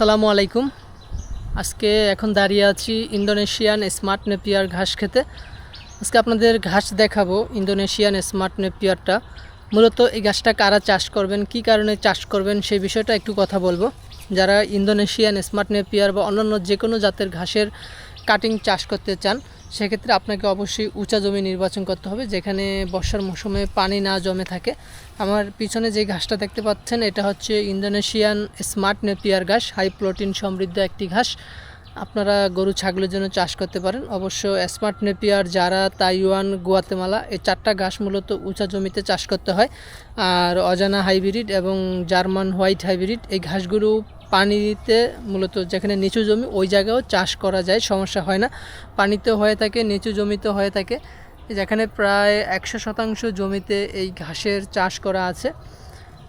আসসালামু আলাইকুম। আজকে এখন দাঁড়িয়ে আছি ইন্দোনেশিয়ান স্মার্ট নেপিয়ার ঘাস খেতে। আজকে আপনাদের ঘাস দেখাবো ইন্দোনেশিয়ান স্মার্ট নেপিয়ারটা। মূলত এই ঘাসটা কারা চাষ করবেন, কি কারণে চাষ করবেন সেই বিষয়টা একটু কথা বলব। যারা ইন্দোনেশিয়ান স্মার্ট নেপিয়ার বা অন্যান্য যে কোনো জাতের ঘাসের কাটিং চাষ করতে চান সেক্ষেত্রে আপনাকে অবশ্যই উঁচা জমি নির্বাচন করতে হবে, যেখানে বর্ষার মৌসুমে পানি না জমে থাকে। আমার পিছনে যে ঘাসটা দেখতে পাচ্ছেন, এটা হচ্ছে ইন্দোনেশিয়ান স্মার্ট নেপিয়ার ঘাস, হাই প্রোটিন সমৃদ্ধ একটি ঘাস। আপনারা গরু ছাগলের জন্য চাষ করতে পারেন। অবশ্য স্মার্ট নেপিয়ার যারা তাইওয়ান, গুয়াতেমালা, এই চারটা ঘাস মূলত উঁচা জমিতে চাষ করতে হয়। আর অজানা হাইব্রিড এবং জার্মান হোয়াইট হাইব্রিড, এই ঘাসগুলো পানিতে মূলত যেখানে নিচু জমি, ওই জায়গায়ও চাষ করা যায়, সমস্যা হয় না। পানিতে হয়ে থাকে, নিচু জমিতে হয়ে থাকে। যেখানে প্রায় একশো শতাংশ জমিতে এই ঘাসের চাষ করা আছে।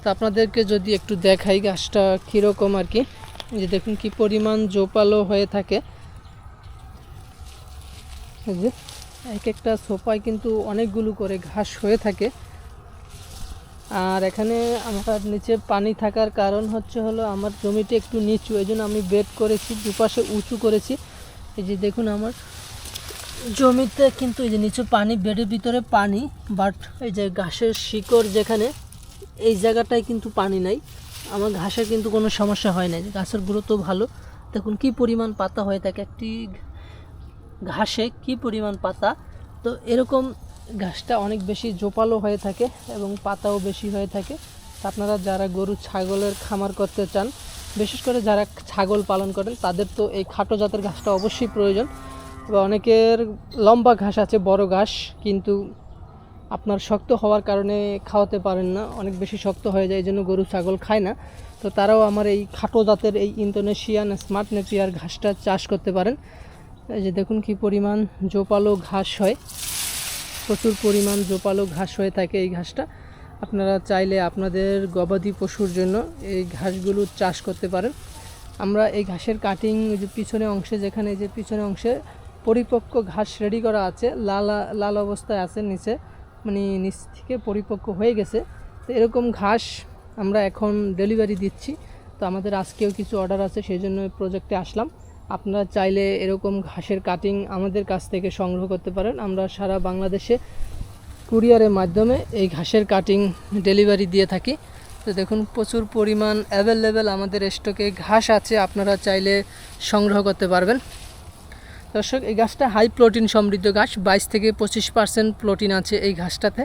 তো আপনাদেরকে যদি একটু দেখাই ঘাসটা কীরকম আর কি। যে দেখুন কি পরিমাণ জোপালো হয়ে থাকে। এক একটা সোপায় কিন্তু অনেকগুলো করে ঘাস হয়ে থাকে। আর এখানে আমার নিচে পানি থাকার কারণ হচ্ছে হলো আমার জমিটা একটু নিচু, এই জন্য আমি বেড করেছি, দুপাশে উঁচু করেছি। এই যে দেখুন আমার জমিতে কিন্তু এই যে নিচু পানি, বেডের ভিতরে পানি বাট এই যে ঘাসের শিকড় যেখানে, এই জায়গাটায় কিন্তু পানি নাই। আমার ঘাসের কিন্তু কোনো সমস্যা হয় না যে গাছের গ্রোথও ভালো। দেখুন কি পরিমাণ পাতা হয়ে থাকে, একটি ঘাসে কি পরিমাণ পাতা। তো এরকম ঘাসটা অনেক বেশি জোপালো হয়ে থাকে এবং পাতাও বেশি হয়ে থাকে। আপনারা যারা গরু, ছাগলের খামার করতে চান, বিশেষ করে যারা ছাগল পালন করেন, তাদের তো এই খাটো জাতের ঘাসটা অবশ্যই প্রয়োজন। বা অনেকের লম্বা ঘাস আছে, বড় ঘাস, কিন্তু আপনার শক্ত হওয়ার কারণে খাওয়াতে পারেন না, অনেক বেশি শক্ত হয়ে যায় এই জন্য গরু, ছাগল খায় না। তো তারাও আমার এই খাটো জাতের এই ইন্দোনেশিয়ান স্মার্ট নেপিয়ার ঘাসটা চাষ করতে পারেন। এই যে দেখুন কি পরিমাণ জোপালো ঘাস হয়। প্রচুর পরিমাণ জোপালো ঘাস হয়ে থাকে এই ঘাসটা। আপনারা চাইলে আপনাদের গবাদি পশুর জন্য এই ঘাসগুলো চাষ করতে পারেন। আমরা এই ঘাসের কাটিং যে পিছনে অংশে যেখানে যে পিছনে অংশে পরিপক্ক ঘাস রেডি করা আছে, লাল লাল অবস্থায় আছে, নিচে মানে নিচ থেকে পরিপক্ক হয়ে গেছে। তো এরকম ঘাস আমরা এখন ডেলিভারি দিচ্ছি। তো আমাদের আজকেও কিছু অর্ডার আছে, সেই জন্য প্রজেক্টে আসলাম। আপনারা চাইলে এরকম ঘাসের কাটিং আমাদের কাছ থেকে সংগ্রহ করতে পারেন। আমরা সারা বাংলাদেশে কুরিয়ারের মাধ্যমে এই ঘাসের কাটিং ডেলিভারি দিয়ে থাকি। তো দেখুন, প্রচুর পরিমাণ অ্যাভেলেবেল আমাদের স্টকে ঘাস আছে, আপনারা চাইলে সংগ্রহ করতে পারবেন। দর্শক, এই ঘাসটা হাই প্রোটিন সমৃদ্ধ ঘাস, বাইশ থেকে পঁচিশ পার্সেন্ট প্রোটিন আছে এই ঘাসটাতে।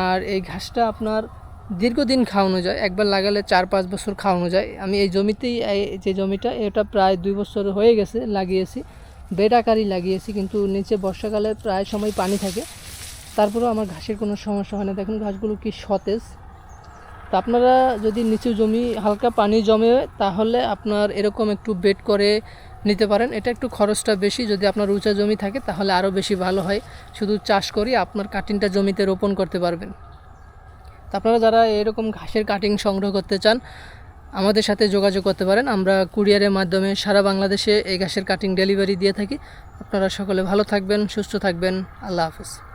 আর এই ঘাসটা আপনার দীর্ঘদিন খাওয়ানো যায়, একবার লাগালে চার পাঁচ বছর খাওয়ানো যায়। আমি এই জমিতেই যে জমিটা, এটা প্রায় দুই বছর হয়ে গেছে লাগিয়েছি। বেড আকারই লাগিয়েছি, কিন্তু নিচে বর্ষাকালে প্রায় সময় পানি থাকে। তারপরেও আমার ঘাসের কোনো সমস্যা হয় না। দেখুন, ঘাসগুলো কি সতেজ। তা আপনারা যদি নিচু জমি, হালকা পানি জমে, তাহলে আপনার এরকম একটু বেড করে নিতে পারেন। এটা একটু খরচটা বেশি। যদি আপনার উঁচা জমি থাকে, তাহলে আরও বেশি ভালো হয়। শুধু চাষ করি, আপনার কাটিংটা জমিতে রোপণ করতে পারবেন। তো আপনারা যারা এরকম ঘাসের কাটিং সংগ্রহ করতে চান, আমাদের সাথে যোগাযোগ করতে পারেন। আমরা কুরিয়ারের মাধ্যমে সারা বাংলাদেশে এই ঘাসের কাটিং ডেলিভারি দিয়ে থাকি। আপনারা সকলে ভালো থাকবেন, সুস্থ থাকবেন। আল্লাহ হাফিজ।